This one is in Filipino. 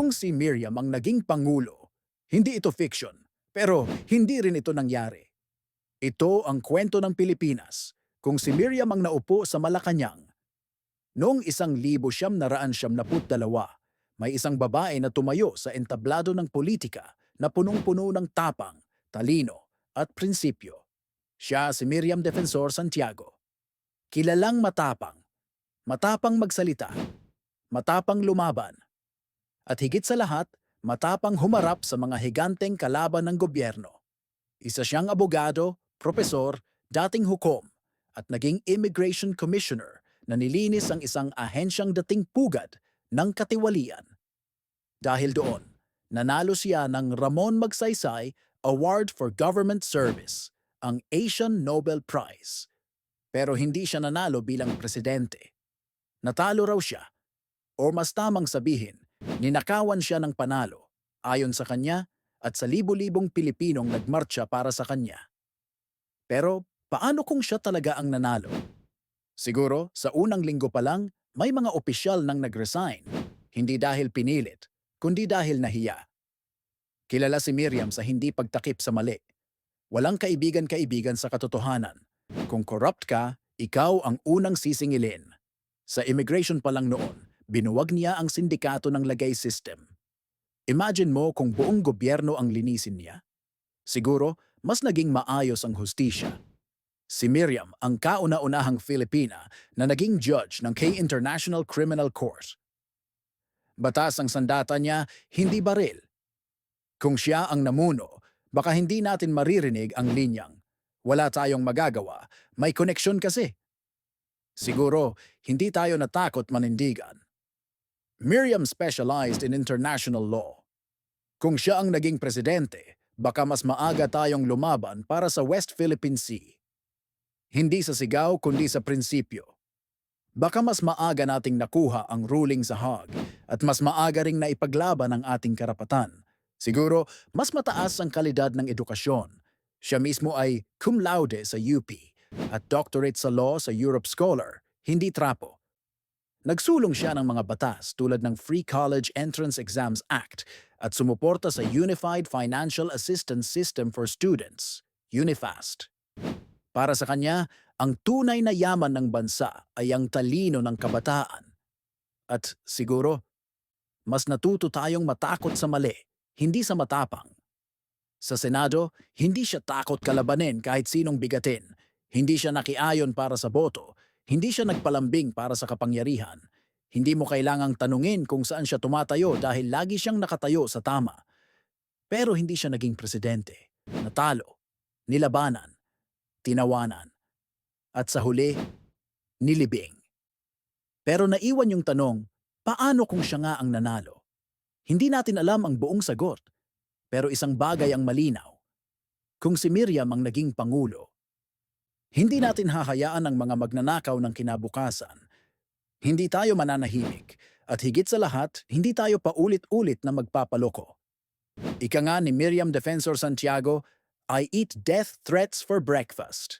Kung si Miriam ang naging pangulo, hindi ito fiction, pero hindi rin ito nangyari. Ito ang kwento ng Pilipinas kung si Miriam ang naupo sa Malacanang. Noong isang libo siyam naraan siyam naput dalawa, may isang babae na tumayo sa entablado ng politika na punong-puno ng tapang, talino at prinsipyo. Siya si Miriam Defensor Santiago. Kilalang matapang, matapang magsalita, matapang lumaban, at higit sa lahat, matapang humarap sa mga higanteng kalaban ng gobyerno. Isa siyang abogado, propesor, dating hukom, at naging immigration commissioner na nilinis ang isang ahensyang dating pugad ng katiwalian. Dahil doon, nanalo siya ng Ramon Magsaysay Award for Government Service, ang Asian Nobel Prize. Pero hindi siya nanalo bilang presidente. Natalo raw siya. O mas tamang sabihin, ninakawan siya ng panalo ayon sa kanya at sa libo-libong Pilipinong nagmarcha para sa kanya. Pero paano kung siya talaga ang nanalo? Siguro, sa unang linggo pa lang, may mga opisyal nang nag-resign. Hindi dahil pinilit, kundi dahil nahiya. Kilala si Miriam sa hindi pagtakip sa mali. Walang kaibigan-kaibigan sa katotohanan. Kung corrupt ka, ikaw ang unang sisingilin. Sa immigration pa lang noon, binuwag niya ang sindikato ng lagay system. Imagine mo kung buong gobyerno ang linisin niya. Siguro, mas naging maayos ang hustisya. Si Miriam ang kauna-unahang Filipina na naging judge ng K International Criminal Court. Batas ang sandata niya, hindi baril. Kung siya ang namuno, baka hindi natin maririnig ang linyang. Wala tayong magagawa, may koneksyon kasi. Siguro, hindi tayo natakot manindigan. Miriam specialized in international law. Kung siya ang naging presidente, baka mas maaga tayong lumaban para sa West Philippine Sea. Hindi sa sigaw kundi sa prinsipyo. Baka mas maaga nating nakuha ang ruling sa Hague at mas maaga ring naipaglaban ang ating karapatan. Siguro, mas mataas ang kalidad ng edukasyon. Siya mismo ay cum laude sa UP at doctorate sa law sa Europe Scholar, hindi trapo. Nagsulong siya ng mga batas tulad ng Free College Entrance Exams Act at sumuporta sa Unified Financial Assistance System for Students, UNIFAST. Para sa kanya, ang tunay na yaman ng bansa ay ang talino ng kabataan. At siguro, mas natuto tayong matakot sa mali, hindi sa matapang. Sa Senado, hindi siya takot kalabanin kahit sinong bigatin. Hindi siya nakiayon para sa boto. Hindi siya nagpalambing para sa kapangyarihan. Hindi mo kailangang tanungin kung saan siya tumatayo dahil lagi siyang nakatayo sa tama. Pero hindi siya naging presidente. Natalo. Nilabanan. Tinawanan. At sa huli, nilibing. Pero naiwan yung tanong, paano kung siya nga ang nanalo? Hindi natin alam ang buong sagot. Pero isang bagay ang malinaw. Kung si Miriam ang naging pangulo, hindi natin hahayaan ang mga magnanakaw ng kinabukasan. Hindi tayo mananahimik. At higit sa lahat, hindi tayo paulit-ulit na magpapaloko. Ika nga ni Miriam Defensor Santiago, I eat death threats for breakfast.